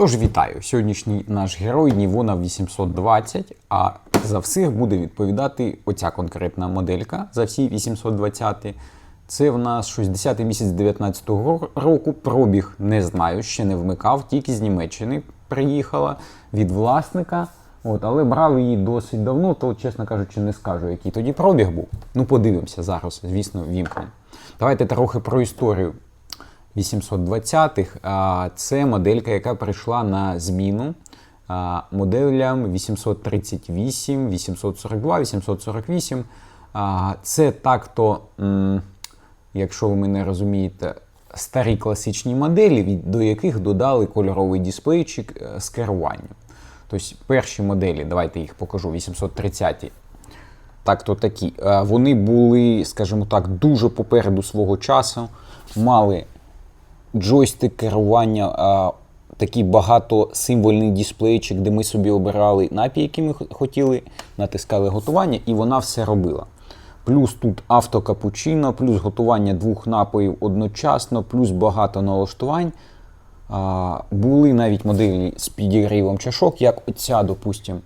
Тож вітаю! Сьогоднішній наш герой Нівона 820, а за всіх буде відповідати оця конкретна моделька за всі 820. Це в нас 60-й місяць 19-го року. Пробіг не знаю, ще не вмикав, тільки з Німеччини приїхала від власника. От, але брав її досить давно, то, чесно кажучи, не скажу, який тоді пробіг був. Ну, подивимося зараз, звісно, вімкнемо. Давайте трохи про історію 820-х. Це моделька, яка прийшла на зміну моделям 838, 842, 848. Це так-то, якщо ви мене розумієте, старі класичні моделі, до яких додали кольоровий дисплейчик е, з керуванням. Тобто перші моделі, давайте їх покажу, 830 так-то такі. Е, Вони були, скажімо так, дуже попереду свого часу, мали джойстик керування, а, такий багатосимвольний дисплейчик, де ми собі обирали напій, який ми хотіли, натискали готування, і вона все робила. Плюс тут автокапучино, плюс готування двох напоїв одночасно, плюс багато налаштувань. А, були навіть моделі з підігрівом чашок, як оця, допустимо.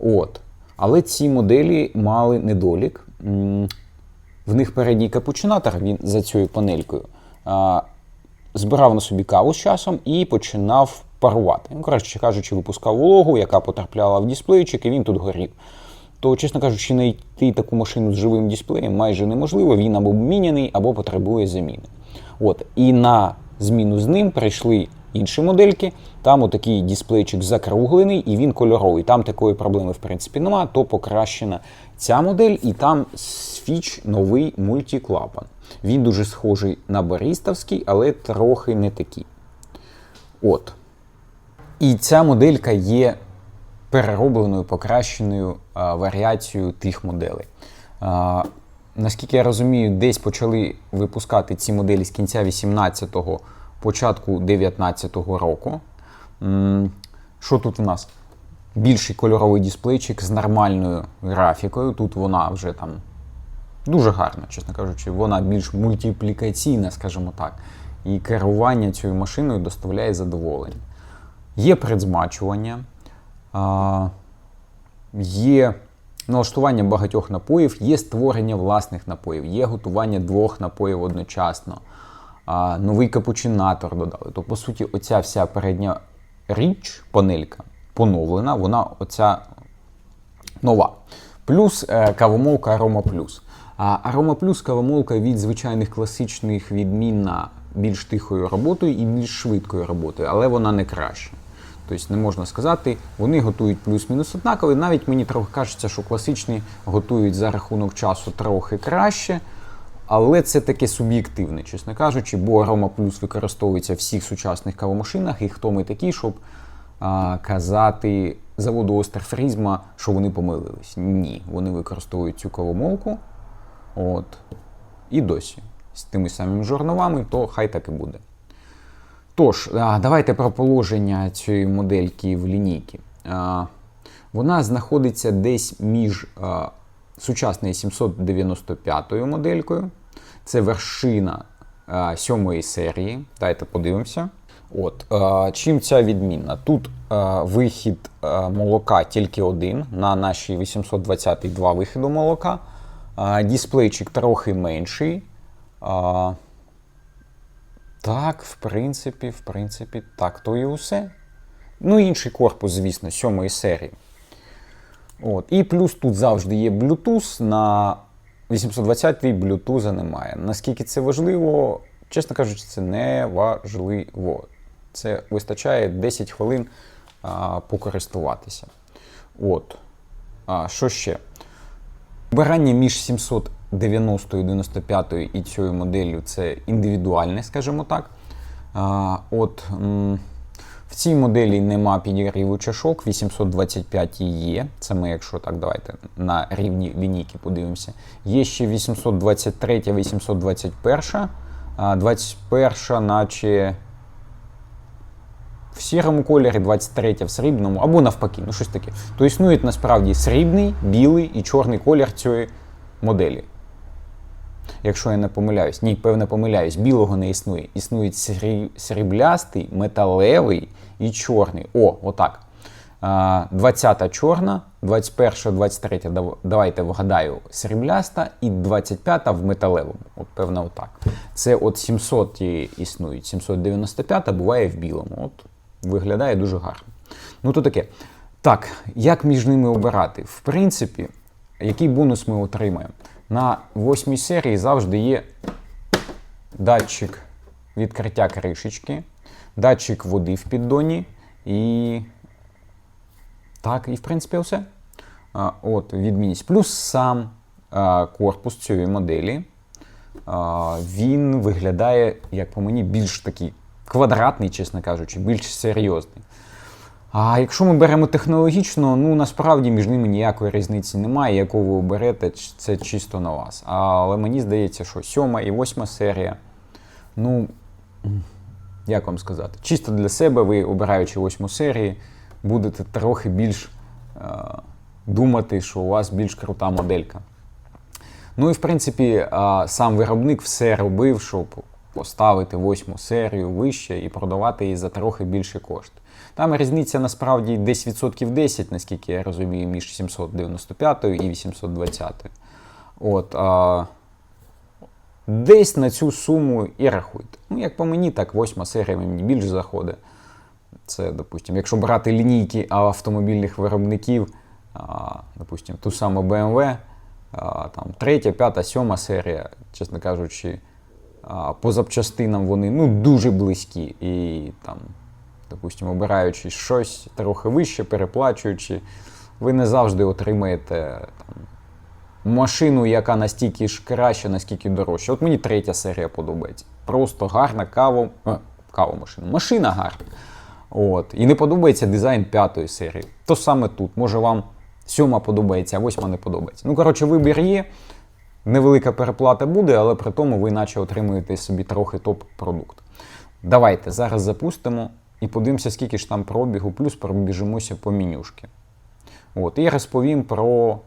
От. Але ці моделі мали недолік. В них передній капучинатор, він за цією панелькою, а, збирав на собі каву з часом і починав парувати. Ну, коротше кажучи, випускав вологу, яка потрапляла в дисплейчик, і він тут горів. То, чесно кажучи, знайти таку машину з живим дисплеєм майже неможливо. Він або міняний, або потребує заміни. От. І на зміну з ним прийшли інші модельки. Там отакий дисплейчик закруглений і він кольоровий. Там такої проблеми, в принципі, нема, то покращена ця модель, і там свіч новий мультиклапан. Він дуже схожий на барістовський, але трохи не такий. От. І ця моделька є переробленою, покращеною варіацією тих моделей. Наскільки я розумію, десь почали випускати ці моделі з кінця 18-го, початку 19-го року. Що тут у нас? Більший кольоровий дисплейчик з нормальною графікою. Тут вона вже там дуже гарна, чесно кажучи, вона більш мультиплікаційна, скажімо так. І керування цією машиною доставляє задоволення. Є предзмачування, є налаштування багатьох напоїв, є створення власних напоїв, є готування двох напоїв одночасно. Новий капучинатор додали. То, по суті, оця вся передня річ, панелька, поновлена, вона оця нова. Плюс е, кавомолка Aroma Plus. А Aroma Plus кавомолка від звичайних класичних відмінна більш тихою роботою і більш швидкою роботою, але вона не краща. Тобто не можна сказати, вони готують плюс-мінус однаково. Навіть мені трохи кажеться, що класичні готують за рахунок часу трохи краще. Але це таке суб'єктивне, чесно кажучи, бо Aroma Plus використовується в всіх сучасних кавомашинах, і хто ми такі, щоб а, казати заводу Остерфрізма, що вони помилились. Ні, вони використовують цю кавомолку. От. І досі. З тими самими жорновами, то хай так і буде. Тож, давайте про положення цієї модельки в лінійці. Вона знаходиться десь між сучасною 795 моделькою. Це вершина сьомої серії. Давайте подивимося. От, чим ця відмінна? Тут вихід молока тільки один. На нашій 820 два молока. А, дисплейчик трохи менший. А, так, в принципі, в принципі, так, то і усе. Ну, інший корпус, звісно, сьомої серії. От. І плюс тут завжди є Bluetooth. На 820-й Bluetooth немає. Наскільки це важливо, чесно кажучи, це не важливо. Це вистачає 10 хвилин а, покористуватися. От. А, що ще? Вибирання між 790 95 і цією моделлю це індивідуальне, скажімо так. От, в цій моделі нема підігріву чашок, 825 є. Це ми, якщо так, давайте на рівні лінійки подивимося. Є ще 823, 821, а 21, наче в сірому кольорі, 23 в срібному, або навпаки, ну щось таке. То існує насправді срібний, білий і чорний колір цієї моделі. Якщо я не помиляюсь, ні, певне помиляюсь, білого не існує. Існують сріблястий, металевий і чорний. О, отак. 20-та чорна, 21-та, 23-та, давайте вгадаю, срібляста, і 25-та в металевому. От певно, отак. Це от 700 існують. 795-та буває в білому. От виглядає дуже гарно. Ну, то таке. Так, як між ними обирати? В принципі, який бонус ми отримаємо? На восьмій серії завжди є датчик відкриття кришечки, датчик води в піддоні і. Так, і в принципі все. От, відмінність. Плюс сам корпус цієї моделі. Він виглядає, як по мені, більш такий квадратний, чесно кажучи, більш серйозний. А якщо ми беремо технологічно, ну насправді між ними ніякої різниці немає. Яку ви оберете, це чисто на вас. Але мені здається, що сьома і восьма серія, ну, як вам сказати, чисто для себе ви, обираючи восьму серію, будете трохи більш е, думати, що у вас більш крута моделька. Ну і в принципі, а, сам виробник все робив, щоб поставити восьму серію вище і продавати її за трохи більше кошти. Там різниця насправді десь відсотків 10, наскільки я розумію, між 795 і 820. От, а, десь на цю суму і рахуйте. Ну, як по мені, так восьма серія мені більше заходить. Це, допустимо, якщо брати лінійки автомобільних виробників, а, ту саму BMW, а, там, третя, п'ята, сьома серія, чесно кажучи, по запчастинам вони ну, дуже близькі. І там, допустимо, обираючи щось трохи вище, переплачуючи, ви не завжди отримаєте там, машину, яка настільки ж краща, наскільки дорожча. От мені третя серія подобається. Просто гарна кава, е, кава машина. Машина гарна. От. І не подобається дизайн п'ятої серії. То саме тут. Може вам сьома подобається, а восьма не подобається. Ну, коротше, вибір є. Невелика переплата буде, але при тому ви наче отримуєте собі трохи топ-продукт. Давайте зараз запустимо і подивимося, скільки ж там пробігу, плюс пробіжимося по менюшки. От, і розповім про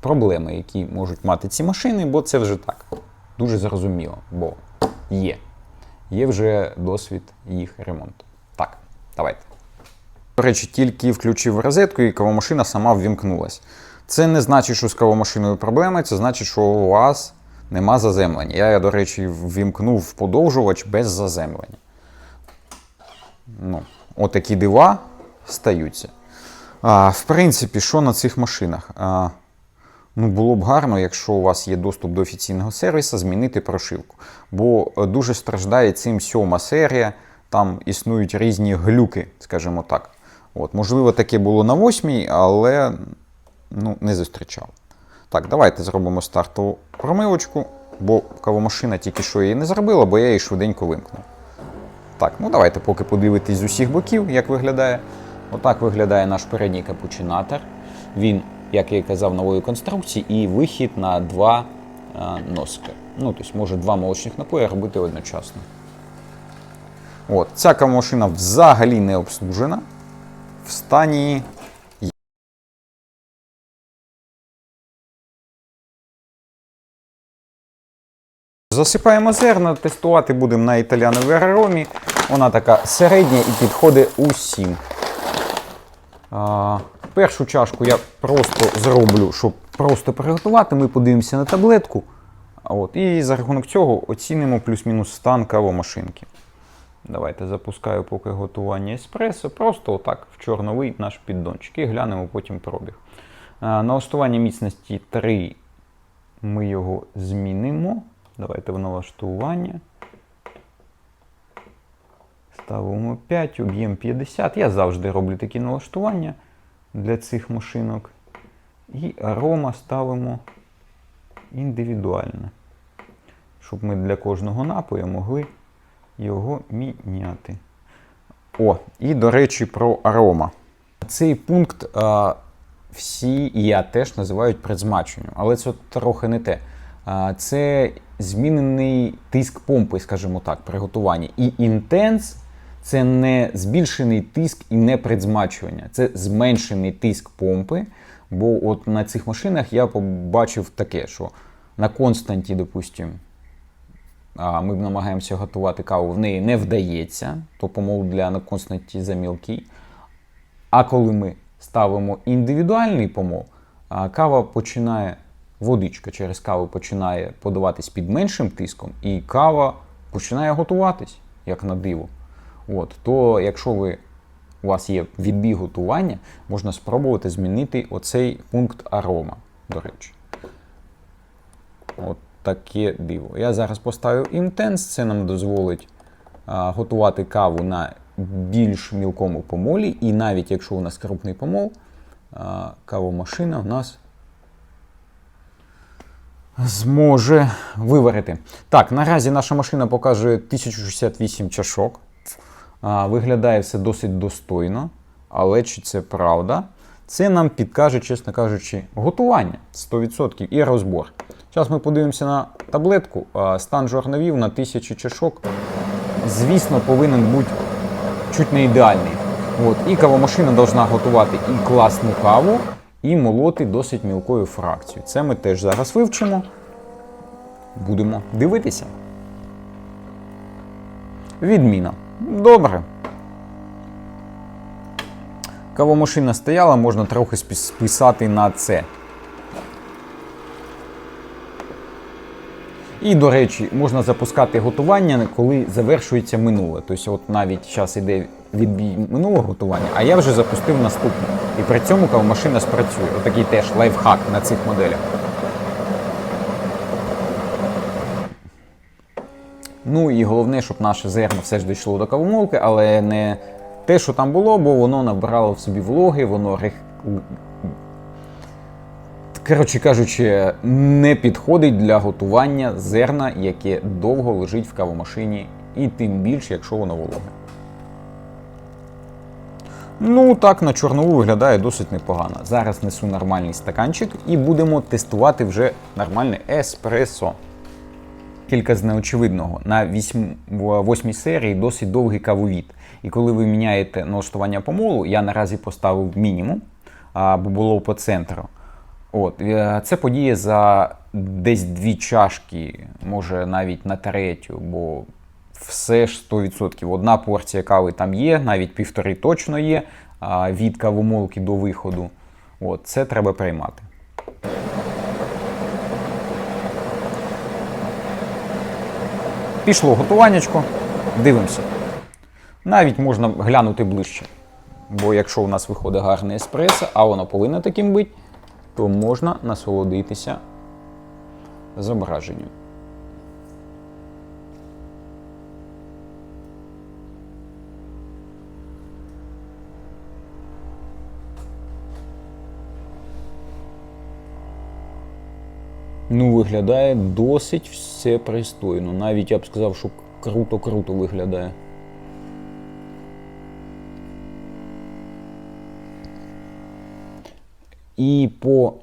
проблеми, які можуть мати ці машини, бо це вже так. Дуже зрозуміло, бо є. Є вже досвід їх ремонту. Так, давайте. До речі, тільки включив розетку і кавомашина сама ввімкнулась. Це не значить, що з кавомашиною проблеми, це значить, що у вас нема заземлення. Я, до речі, ввімкнув подовжувач без заземлення. Ну, отакі дива стаються. А, в принципі, що на цих машинах? А, ну, було б гарно, якщо у вас є доступ до офіційного сервісу, змінити прошивку. Бо дуже страждає цим сьома серія, там існують різні глюки, скажімо так. От, можливо, таке було на восьмій, але ну, не зустрічав. Так, давайте зробимо стартову промивочку, бо кавомашина тільки що її не зробила, бо я її швиденько вимкнув. Так, ну давайте поки подивитись з усіх боків, як виглядає. Отак виглядає наш передній капучинатор. Він, як я і казав, нової конструкції, і вихід на два е, носки. Ну, тобто, може два молочних напої робити одночасно. От, ця кавомашина взагалі не обслужена. В стані Засипаємо зерна, тестувати будемо на італіановій аромі. Вона така середня і підходить усім. А, першу чашку я просто зроблю, щоб просто приготувати. Ми подивимося на таблетку. От, і за рахунок цього оцінимо плюс-мінус стан кавомашинки. Давайте запускаю поки готування еспресо. Просто отак в чорновий наш піддончик і глянемо потім пробіг. А, налаштування міцності 3 ми його змінимо. Давайте в налаштування. Ставимо 5, об'єм 50. Я завжди роблю такі налаштування для цих машинок. І арома ставимо індивідуально, щоб ми для кожного напою могли його міняти. О, і до речі, про арома. Цей пункт а, всі і я теж називають предзмаченням, але це трохи не те. А, Це змінений тиск помпи, скажімо так, при готуванні. І інтенс це не збільшений тиск і не предзмачування, це зменшений тиск помпи. Бо от на цих машинах я побачив таке, що на константі, допустимо, ми намагаємося готувати каву, в неї не вдається, то помол для на константі замілкий. А коли ми ставимо індивідуальний помол, кава починає, водичка через каву починає подаватись під меншим тиском, і кава починає готуватись, як на диво. От, то якщо ви, у вас є відбій готування, можна спробувати змінити оцей пункт арома, до речі. От таке диво. Я зараз поставив Intense, це нам дозволить а, готувати каву на більш мілкому помолі. І навіть якщо у нас крупний помол, а, кавомашина у нас зможе виварити. Так, наразі наша машина показує 1068 чашок. Виглядає все досить достойно, але чи це правда? Це нам підкаже, чесно кажучи, готування 100% і розбор. Зараз ми подивимося на таблетку. Стан жорновів на 1000 чашок. Звісно, повинен бути чуть не ідеальний. От. І кавомашина повинна готувати і класну каву, і молоти досить мілкою фракцією. Це ми теж зараз вивчимо. Будемо дивитися. Відміна. Добре. Кавомашина стояла, можна трохи списати на це. І, до речі, можна запускати готування, коли завершується минуле. Тобто, от навіть зараз іде відбій минулого готування, а я вже запустив наступне. І при цьому кавомашина спрацює. Отакий теж лайфхак на цих моделях. Ну і головне, щоб наше зерно все ж дійшло до кавомолки, але не те, що там було, бо воно набирало в собі вологи, воно рех... коротше кажучи, не підходить для готування зерна, яке довго лежить в кавомашині, і тим більше, якщо воно вологе. Ну, так, на чорнову виглядає досить непогано. Зараз несу нормальний стаканчик і будемо тестувати вже нормальне еспресо. Кілька з неочевидного. На 8, восьмій серії досить довгий кавовід. І коли ви міняєте налаштування помолу, я наразі поставив мінімум, а, бо було по центру. От, е, це подіє за десь дві чашки, може навіть на третю, бо все ж 100%. Одна порція кави там є, навіть півтори точно є від кавомолки до виходу. От, це треба приймати. Пішло готуваннячко, дивимося. Навіть можна глянути ближче. Бо якщо у нас виходить гарне еспресо, а воно повинно таким бути, то можна насолодитися зображенням. Ну, виглядає досить все пристойно. Навіть я б сказав, що круто-круто виглядає. І по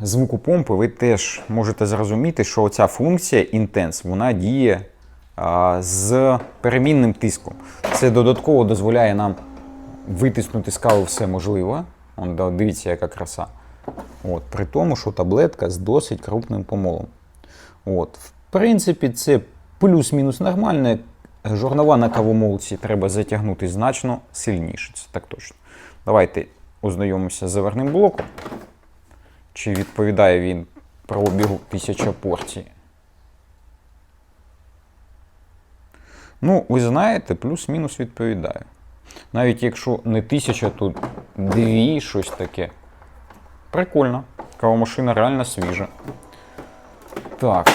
звуку помпи ви теж можете зрозуміти, що оця функція Intense, вона діє а, з перемінним тиском. Це додатково дозволяє нам витиснути з кави все можливе. Он, да, дивіться, яка краса. От, при тому, що таблетка з досить крупним помолом. От, в принципі, це плюс-мінус нормальне. Жорнова на кавомолці треба затягнути значно сильніше. Це так точно. Давайте ознайомимося з заверним блоком. Чи відповідає він пробігу 1000 порцій? Ну, ви знаєте, плюс-мінус відповідає. Навіть якщо не 1000, то 2 щось таке. Прикольно. Кавомашина реально свіжа. Так,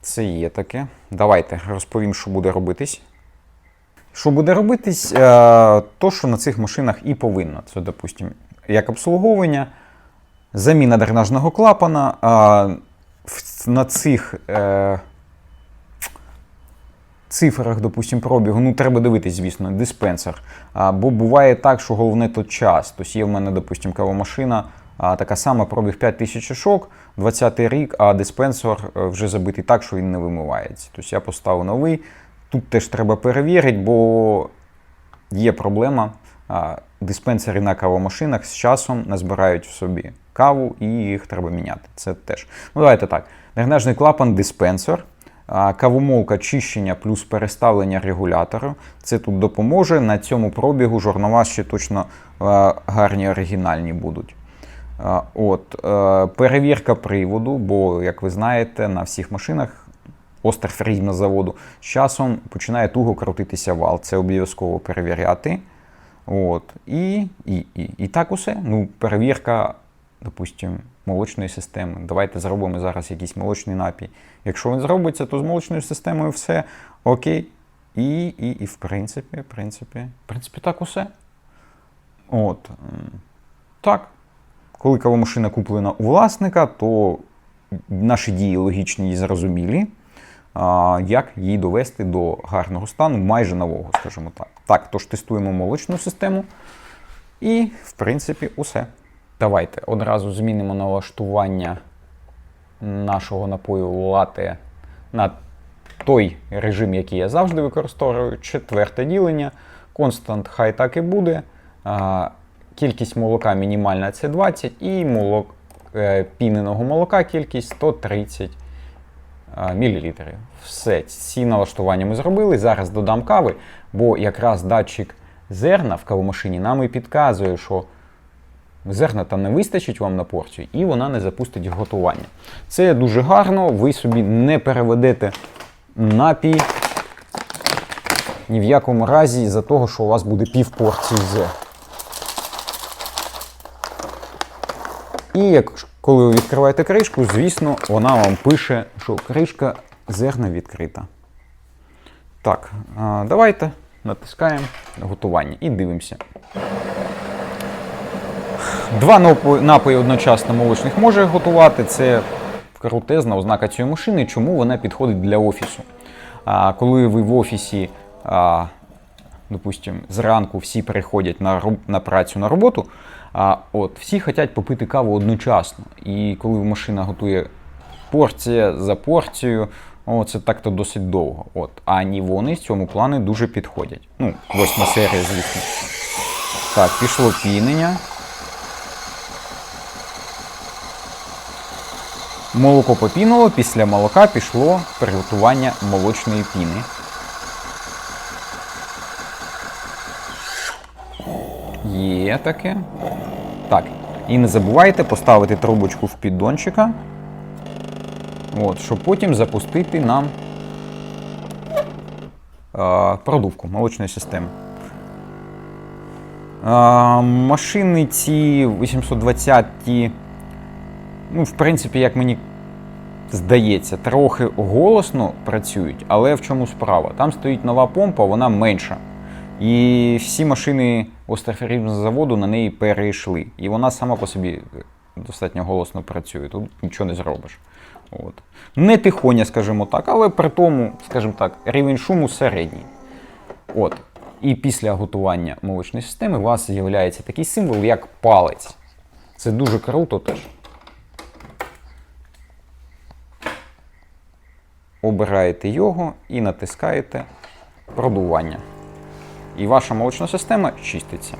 це є таке. Давайте розповім, що буде робитись. Що буде робитись, е, то, що на цих машинах і повинно. Це, допустимо, як обслуговування, заміна дренажного клапана. На цих е, цифрах, допустимо, пробігу, ну треба дивитись, звісно, диспенсер. Бо буває так, що головне то час. Тобто є в мене, допустимо, кавомашина, така сама пробіг 5000 шишок, 20-й рік, а диспенсер е, вже забитий так, що він не вимивається. Тобто я поставив новий. Тут теж треба перевірити, бо є проблема. диспенсери на кавомашинах з часом назбирають в собі каву і їх треба міняти. Це теж. Ну, давайте так. Дренажний клапан диспенсер. Кавомолка чищення плюс переставлення регулятору. Це тут допоможе. На цьому пробігу жорнова ще точно гарні оригінальні будуть. От, е, перевірка приводу, бо, як ви знаєте, на всіх машинах Остерфрізна заводу з часом починає туго крутитися вал. Це обов'язково перевіряти. От. І, і, і, і так усе. Ну, перевірка, допустимо, молочної системи. Давайте зробимо зараз якийсь молочний напій. Якщо він зробиться, то з молочною системою все окей. І, і, і в принципі, в принципі, в принципі, так усе. От. Так. Коли кавомашина куплена у власника, то наші дії логічні і зрозумілі. Як її довести до гарного стану, майже нового, скажімо так. Так, тож тестуємо молочну систему. І, в принципі, усе. Давайте одразу змінимо налаштування нашого напою лате на той режим, який я завжди використовую. Четверте ділення. Констант хай так і буде. Кількість молока мінімальна це 20 і молок, е, піненого молока кількість 130 мл. Все, ці налаштування ми зробили. Зараз додам кави, бо якраз датчик зерна в кавомашині нам і підказує, що зерна там не вистачить вам на порцію, і вона не запустить готування. Це дуже гарно, ви собі не переведете напій ні в якому разі за того, що у вас буде пів порції зерна. І як коли ви відкриваєте кришку, звісно, вона вам пише, що кришка зерна відкрита. Так, давайте натискаємо готування і дивимося. Два напої, одночасно молочних може готувати. Це крутезна ознака цієї машини, чому вона підходить для офісу. Коли ви в офісі, допустимо, зранку всі переходять на, на працю на роботу, а от всі хочуть попити каву одночасно. І коли машина готує порція за порцією, о, це так-то досить довго. От. А ні вони в цьому плані дуже підходять. Ну, восьма серія, звісно. Так, пішло пінення. Молоко попінуло, після молока пішло приготування молочної піни. Є таке. Так. І не забувайте поставити трубочку в піддончика. От, щоб потім запустити нам е, продувку молочної системи. Е, машини ці 820, ну, в принципі, як мені здається, трохи голосно працюють, але в чому справа? Там стоїть нова помпа, вона менша. І всі машини Остерферівного заводу на неї перейшли. І вона сама по собі достатньо голосно працює. Тут нічого не зробиш. От. Не тихоня, скажімо так, але при тому, скажімо так, рівень шуму середній. От. І після готування молочної системи у вас з'являється такий символ, як палець. Це дуже круто теж. Обираєте його і натискаєте продування. І ваша молочна система чиститься.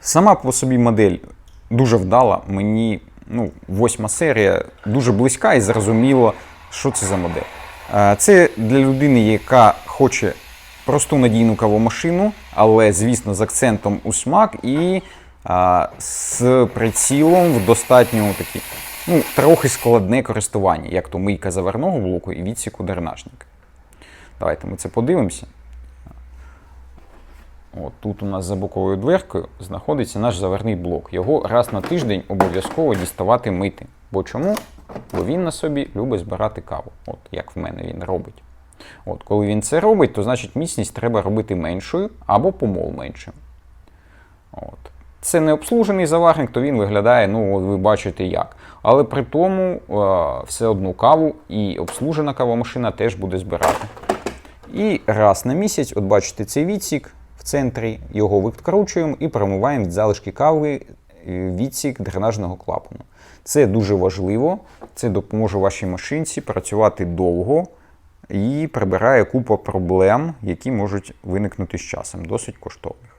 Сама по собі модель дуже вдала. Мені ну, восьма серія дуже близька і зрозуміло, що це за модель. Е, Це для людини, яка хоче просту надійну кавомашину, але, звісно, з акцентом у смак і а, з прицілом в достатньо такі, ну, трохи складне користування, як то мийка заварного блоку і відсіку дренажника. Давайте ми це подивимося. От тут у нас за боковою дверкою знаходиться наш заварний блок. Його раз на тиждень обов'язково діставати мити. Бо чому? Бо він на собі любить збирати каву. От як в мене він робить. От, коли він це робить, то значить міцність треба робити меншою або помол меншим. От. Це не обслужений заварник, то він виглядає, ну, ви бачите як. Але при тому е, все одну каву і обслужена кавомашина теж буде збирати. І раз на місяць, от бачите цей відсік в центрі, його відкручуємо і промиваємо від залишки кави е, відсік дренажного клапану. Це дуже важливо, це допоможе вашій машинці працювати довго і прибирає купу проблем, які можуть виникнути з часом, досить коштовних.